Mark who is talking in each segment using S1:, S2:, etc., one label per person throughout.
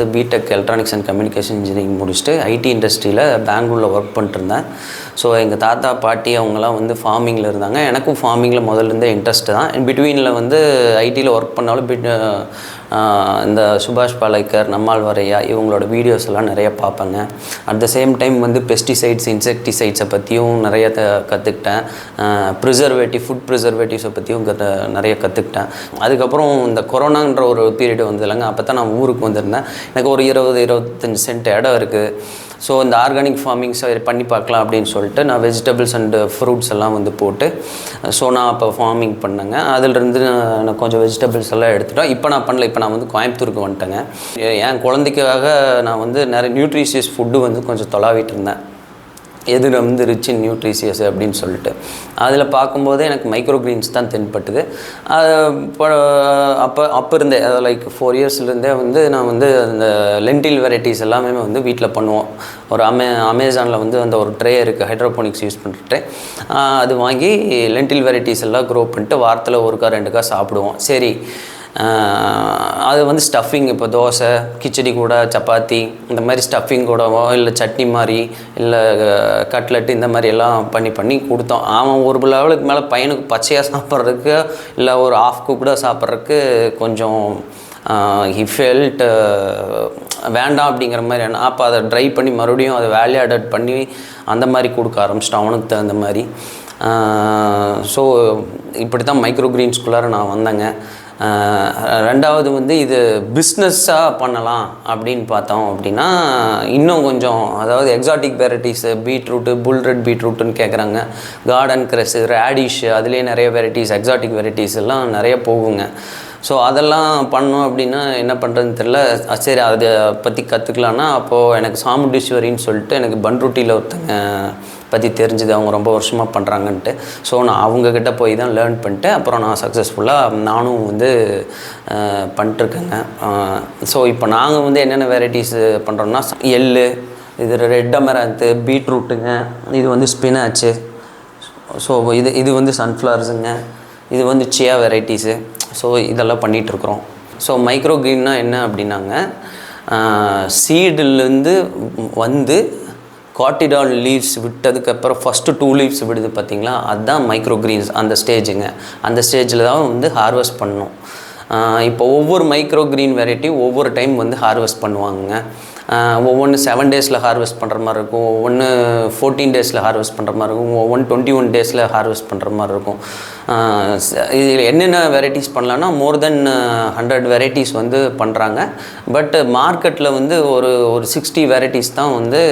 S1: வந்து BTech electronics and communication engineering முடிச்சுட்டு IT இண்டஸ்ட்ரியில் பெங்களூரில் ஒர்க் பண்ணிட்டுருந்தேன். ஸோ எங்கள் தாத்தா பாட்டி அவங்களாம் வந்து ஃபார்மிங்கில் இருந்தாங்க. எனக்கும் ஃபார்மிங்கில் முதல்ல இருந்தே இன்ட்ரெஸ்ட் தான். பிட்வீனில் வந்து ஐடியில் ஒர்க் பண்ணாலும் பிட் இந்த சுபாஷ் பாலைக்கர் நம்மால் வரையா இவங்களோட வீடியோஸ் எல்லாம் நிறைய பார்ப்பேங்க. அட் த சேம் டைம் வந்து பெஸ்டிசைட்ஸ் இன்செக்டிசைட்ஸை பற்றியும் நிறைய த கற்றுக்கிட்டேன் ப்ரிசர்வேட்டிவ் ஃபுட் ப்ரிசர்வேட்டிவ்ஸை பற்றியும் கற்று நிறைய கற்றுக்கிட்டேன் அதுக்கப்புறம் இந்த கொரோனான்ற ஒரு பீரியட் வந்து இல்லைங்க அப்போ தான் நான் ஊருக்கு வந்திருந்தேன். எனக்கு ஒரு இருபது இருபத்தஞ்சி சென்ட் இடம் இருக்குது ஸோ இந்த ஆர்கானிக் ஃபார்மிங்ஸை பண்ணி பார்க்கலாம் அப்படின்னு சொல்லிட்டு நான் வெஜிடபிள்ஸ் அண்டு ஃப்ரூட்ஸ் எல்லாம் வந்து போட்டு ஸோ நான் அப்போ ஃபார்மிங் பண்ணேங்க. அதிலிருந்து நான் கொஞ்சம் வெஜிடபிள்ஸ் எல்லாம் எடுத்துட்டோம். இப்போ நான் பண்ணல. இப்போ நான் வந்து கோயம்புத்தூருக்கு வந்துட்டேங்க. என் குழந்தைக்காக நான் வந்து நிறைய நியூட்ரிஷியஸ் ஃபுட்டு வந்து கொஞ்சம் தொலாவிட்டு இருந்தேன். எது வந்து ரிச் இன் நியூட்ரிஷியஸ் அப்படின்னு சொல்லிட்டு. அதில் பார்க்கும்போது எனக்கு மைக்ரோ கிரீன்ஸ் தான் தென்பட்டுது. அது அப்போ அப்போ இருந்தே அதாவது லைக் ஃபோர் இயர்ஸ்லேருந்தே வந்து நான் வந்து அந்த லென்டில் வெரைட்டிஸ் எல்லாமே வந்து வீட்டில் பண்ணுவோம். ஒரு அமே அமேசானில் வந்து அந்த ஒரு ட்ரே இருக்குது ஹைட்ரோபோனிக்ஸ் யூஸ் பண்ணிட்டு அது வாங்கி லென்டில் வெரைட்டிஸ் எல்லாம் க்ரோ பண்ணிட்டு வாரத்தில் ஒருக்கா ரெண்டுக்கா சாப்பிடுவோம். சரி அது வந்து ஸ்டஃபிங் இப்போ தோசை கிச்சடி கூட சப்பாத்தி இந்த மாதிரி ஸ்டஃபிங் கூடவோ இல்லை சட்னி மாதிரி இல்லை கட்லெட் இந்த மாதிரி எல்லாம் பண்ணி பண்ணி கொடுத்தோம். அவன் ஒரு லெவலுக்கு மேலே பையனுக்கு பச்சையாக சாப்பிட்றதுக்கு இல்லை ஒரு ஆஃப் குக்கூடாக சாப்பிட்றதுக்கு கொஞ்சம் ஹி ஃபெல்ட் வேண்டாம் அப்படிங்கிற மாதிரி என்ன அப்போ அதை ட்ரை பண்ணி மறுபடியும் அதை வேல்யூ அடட் பண்ணி அந்த மாதிரி கொடுக்க ஆரம்பிச்சிட்டோம் அவனுக்கு தகுந்த மாதிரி. ஸோ இப்படி தான் மைக்ரோ கிரீன்ஸ்குள்ளார நான் வந்தேங்க. ரெண்டாவது வந்து இது பிஸ்னஸ்ஸாக பண்ணலாம் அப்படின்னு பார்த்தோம் அப்படின்னா இன்னும் கொஞ்சம் அதாவது எக்ஸாட்டிக் வெரைட்டிஸு பீட்ரூட்டு புல்ரெட் பீட்ரூட்டுன்னு கேட்குறாங்க கார்டன் க்ரெஸ் ரேடிஷ் அதுலேயே நிறைய வெரைட்டிஸ் எக்ஸாட்டிக் வெரைட்டிஸ் எல்லாம் நிறைய போகுங்க. ஸோ அதெல்லாம் பண்ணோம் அப்படின்னா என்ன பண்ணுறதுன்னு தெரில சரி அதை பற்றி கற்றுக்கலான்னா அப்போது எனக்கு சாமுண்டீஸ்வரின்னு சொல்லிட்டு எனக்கு பன்ருட்டியில் ஒருத்தங்க பற்றி தெரிஞ்சுது அவங்க ரொம்ப வருஷமாக பண்ணுறாங்கன்ட்டு ஸோ நான் அவங்கக்கிட்ட போய் தான் லேர்ன் பண்ணிட்டு அப்புறம் நான் சக்ஸஸ்ஃபுல்லாக நானும் வந்து பண்ணிட்டுருக்கேங்க. ஸோ இப்போ நாங்கள் வந்து என்னென்ன வெரைட்டிஸ் பண்ணுறோம்னா எள்ளு இது ரெட் அமராத்து பீட்ரூட்டுங்க இது வந்து ஸ்பினாச்சு ஸோ இது இது வந்து சன்ஃப்ளவர்ஸுங்க இது வந்து சியா வெரைட்டிஸு ஸோ இதெல்லாம் பண்ணிகிட்ருக்குறோம் ஸோ மைக்ரோ க்ரீன்னா என்ன அப்படின்னாங்க சீடுலேருந்து வந்து காட்டிடால் லீவ்ஸ் விட்டதுக்கப்புறம் ஃபஸ்ட்டு டூ லீவ்ஸ் விடுது பார்த்தீங்களா அதுதான் மைக்ரோ கிரீன்ஸ் அந்த ஸ்டேஜுங்க அந்த ஸ்டேஜில் தான் வந்து ஹார்வெஸ்ட் பண்ணணும் இப்போ ஒவ்வொரு மைக்ரோ க்ரீன் வெரைட்டி ஒவ்வொரு டைம் வந்து ஹார்வெஸ்ட் பண்ணுவாங்க ஒவ்வொன்று செவன் டேஸில் ஹார்வெஸ்ட் பண்ணுற மாதிரி இருக்கும். ஒவ்வொன்று ஃபோர்டீன் டேஸில் ஹார்வெஸ்ட் பண்ணுற மாதிரி இருக்கும். ஒவ்வொன்று டுவெண்ட்டி ஒன் டேஸில் ஹார்வெஸ்ட் பண்ணுற மாதிரி இருக்கும். இது இதில் என்னென்ன வெரைட்டிஸ் பண்ணலான்னா மோர் தென் ஹண்ட்ரட் வெரைட்டிஸ் வந்து பண்ணுறாங்க பட் மார்க்கெட்டில் வந்து ஒரு ஒரு சிக்ஸ்டி வெரைட்டிஸ் தான் வந்து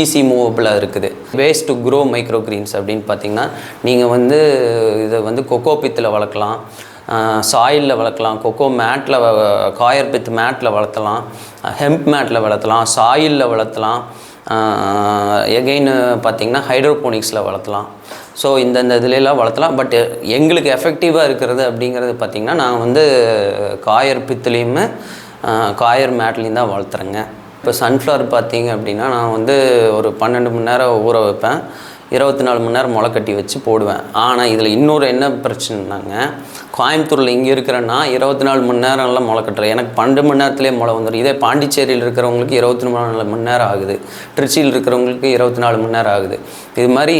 S1: ஈஸி மூவபிளாக இருக்குது. Ways to grow micro greens அப்படின்னு பார்த்தீங்கன்னா நீங்கள் வந்து இதை வந்து கொக்கோ பித்தில் வளர்க்கலாம். சாயிலில் வளர்க்கலாம் கொக்கோ மேட்டில் காயர் பித் மேட்டில் வளர்த்தலாம் ஹெம்ப் மேட்டில் வளர்த்தலாம் சாயிலில் வளர்த்தலாம் எகெயின் பார்த்திங்கன்னா ஹைட்ரோபோனிக்ஸில் வளர்த்தலாம். ஸோ இந்த இந்த இதுலலாம் வளர்த்தலாம். பட் எங்களுக்கு எஃபெக்டிவாக இருக்கிறது அப்படிங்கிறது பார்த்திங்கன்னா நான் வந்து காயர் பித்துலேயுமே காயர் மேட்லேயும் தான் வளர்த்துறேங்க. இப்போ சன்ஃப்ளவர் பார்த்தீங்க அப்படின்னா நான் வந்து ஒரு பன்னெண்டு மணி நேரம் ஊற வைப்பேன். இருபத்தி நாலு மணி நேரம் முளை கட்டி வச்சு போடுவேன். ஆனால் இதில் இன்னொரு என்ன பிரச்சனைனாங்க கோயம்புத்தூரில் இங்கே இருக்கிறேன்னா இருபத்தி நாலு மணி நேரம்லாம் முளை கட்டுறேன். எனக்கு பன்னெண்டு மணி நேரத்துலேயே முளை வந்துடும் இதே பாண்டிச்சேரியில் இருக்கிறவங்களுக்கு இருபத்தி நாலு மணி நேரம் ஆகுது. திருச்சியில் இருக்கிறவங்களுக்கு இருபத்தி நாலு மணி நேரம் ஆகுது. இது மாதிரி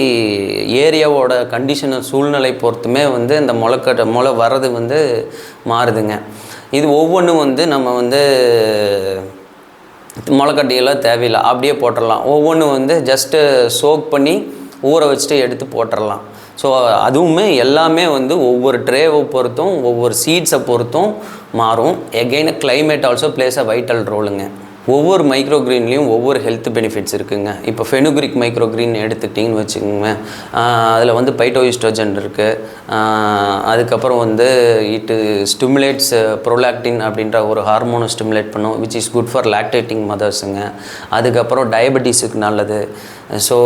S1: ஏரியாவோட கண்டிஷனை சூழ்நிலை பொறுத்துமே வந்து இந்த முளைக்கட்ட கட்ட முளை வர்றது வந்து மாறுதுங்க. இது ஒவ்வொன்றும் வந்து நம்ம வந்து முளைக்கட்டியெல்லாம் தேவையில்லை. அப்படியே போட்டுடலாம். ஒவ்வொன்றும் வந்து ஜஸ்ட்டு சோக் பண்ணி ஊற வச்சுட்டு எடுத்து போட்டுடலாம் ஸோ அதுவுமே எல்லாமே வந்து ஒவ்வொரு ட்ரேவை பொறுத்தும் ஒவ்வொரு சீட்ஸை பொறுத்தும் மாறும். Again climate also plays a vital ரோலுங்க ஒவ்வொரு மைக்ரோ க்ரீன்லேயும் ஒவ்வொரு ஹெல்த் பெனிஃபிட்ஸ் இருக்குங்க. இப்போ ஃபெனுக்ரிக் மைக்ரோ க்ரீன் எடுத்துக்கிட்டிங்கன்னு வச்சுக்கோங்க. அதில் வந்து பைட்டோயிஸ்ட்ரோஜன் இருக்குது அதுக்கப்புறம் வந்து இட்டு ஸ்டிமுலேட்ஸ் ப்ரோலாக்டின் அப்படின்ற ஒரு ஹார்மோனை ஸ்டிமுலேட் பண்ணும் which is good for lactating மதர்ஸுங்க அதுக்கப்புறம் டயபெட்டிஸுக்கு நல்லது. ஸோ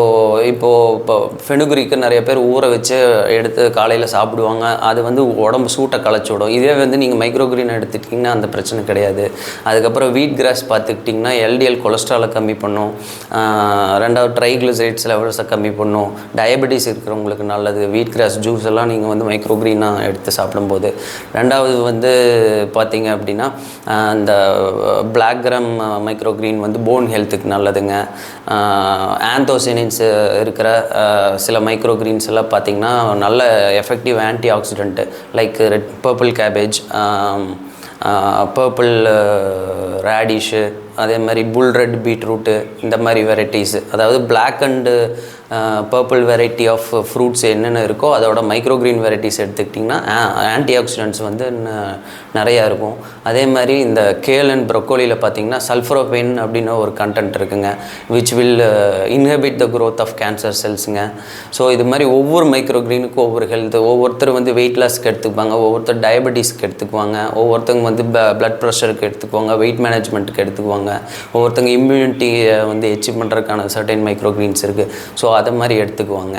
S1: இப்போது இப்போ ஃபெனுகுரிக்கு நிறைய பேர் ஊற வச்சு எடுத்து காலையில் சாப்பிடுவாங்க. அது வந்து உடம்பு சூட்டை களைச்சி விடும். இதே வந்து நீங்கள் மைக்ரோக்ரீன் எடுத்துக்கிட்டிங்கன்னா அந்த பிரச்சனை கிடையாது. அதுக்கப்புறம் வீட் கிராஸ் பார்த்துக்கிட்டு எடுத்துக்கிட்டிங்கன்னா எல்டிஎல் கொலஸ்ட்ராலை கம்மி பண்ணும். ரெண்டாவது ட்ரைக்ளிசரைட்ஸ் லெவல்ஸை கம்மி பண்ணும். டயபெட்டிஸ் இருக்கிறவங்களுக்கு நல்லது. வீட் கிராஸ் ஜூஸ் எல்லாம் நீங்கள் வந்து மைக்ரோக்ரீனாக எடுத்து சாப்பிடும்போது. ரெண்டாவது வந்து பார்த்தீங்க அப்படின்னா அந்த இந்த பிளாக் கிராம் மைக்ரோக்ரீன் வந்து போன் ஹெல்த்துக்கு நல்லதுங்க. ஆந்தோசினின்ஸ் இருக்கிற சில மைக்ரோக்ரீன்ஸ் எல்லாம் பார்த்தீங்கன்னா நல்ல effective antioxidant like red purple cabbage purple radish அதே மாதிரி புல் ரெட் பீட்ரூட்டு இந்த மாதிரி வெரைட்டிஸு அதாவது black and purple variety of fruits என்னென்ன இருக்கோ அதோட மைக்ரோக்ரீன் வெரைட்டிஸ் எடுத்துக்கிட்டிங்கன்னா ஆன்டி ஆக்சிடென்ட்ஸ் வந்து நிறையா இருக்கும். அதே மாதிரி இந்த கேல் அண்ட் ப்ரொக்கோலியில் பார்த்தீங்கன்னா சல்ஃபரோபெயின் அப்படின்னு ஒரு கண்டென்ட் இருக்குங்க which will inhibit the growth of cancer செல்ஸுங்க so இது மாதிரி ஒவ்வொரு மைக்ரோக்ரீனுக்கும் ஒவ்வொரு ஹெல்த் ஒவ்வொருத்தர் வந்து வெயிட் லாஸ்க்கு எடுத்துக்குவாங்க ஒவ்வொருத்தர் டயபெட்டிஸ்க்கு எடுத்துக்குவாங்க ஒவ்வொருத்தவங்க வந்து பிளட் ப்ரெஷருக்கு எடுத்துக்குவாங்க வெயிட் மேனேஜ்மெண்ட்டுக்கு எடுத்துக்குவாங்க ஒவ்வொருத்தங்க இம்யூனிட்டியை வந்து அச்சீவ் பண்ணுறதுக்கான சர்டைன் மைக்ரோக்ரீன்ஸ் இருக்குது ஸோ அதை மாதிரி எடுத்துக்குவாங்க.